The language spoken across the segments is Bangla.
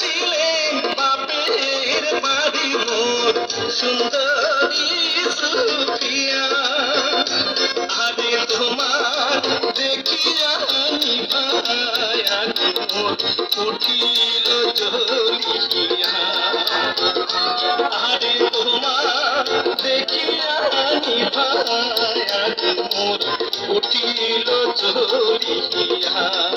ছিলেন বাপের বাড়ি মোর সুন্দরী সুফিয়া আরে তোমার দেখিয়া নিভায়া মোর উঠিল জ্বলিয়া আরে তোমার দেখিয়া নিভায়া মোর উঠিল জ্বলিয়া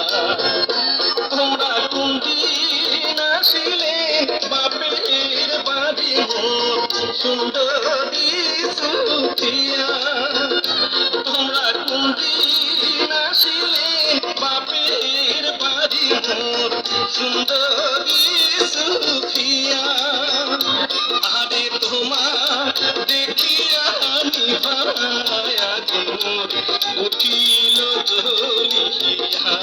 সুন্দরী সুফিয়া তোমরা কুন্দিন আসিলে বাপের বাড়ি মোর? সুন্দরী সুফিয়া আরে তোমার দেখিয়া নিভায়া মোর উঠিল জ্বলিয়া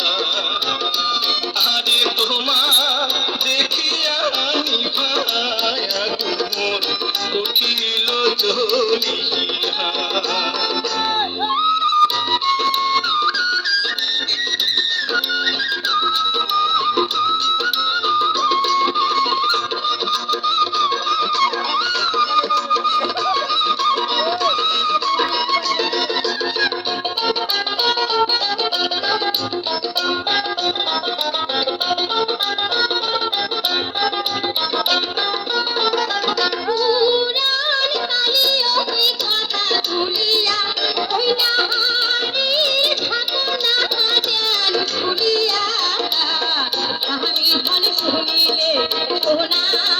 আরে তোমার Thank you. তুলিয়া আমি ধন শুনিলে সোনার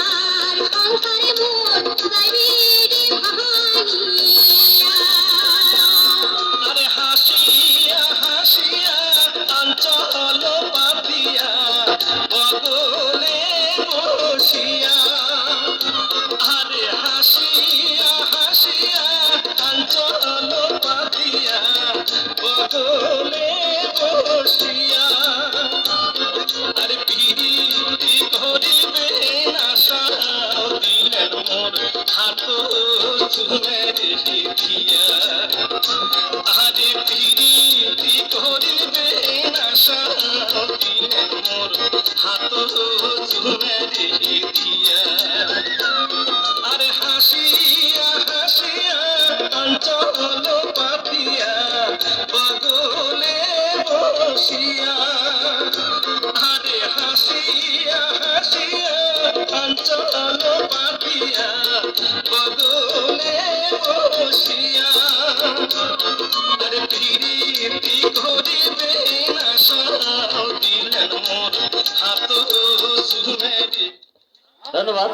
আরে পিড়ি করিবে না দিলেন মোর হাত চুমে দেখিয়া আরে হাসিয়া হাসিয়া অঞ্চল পাপিয়া বগলে বসিয়া আরে হাসিয়া হাসিয়া অঞ্চল বগলে বসিয়া আরে প্রীতি করিবে না সাও দিলেন মোর হাত ধন্যবাদ।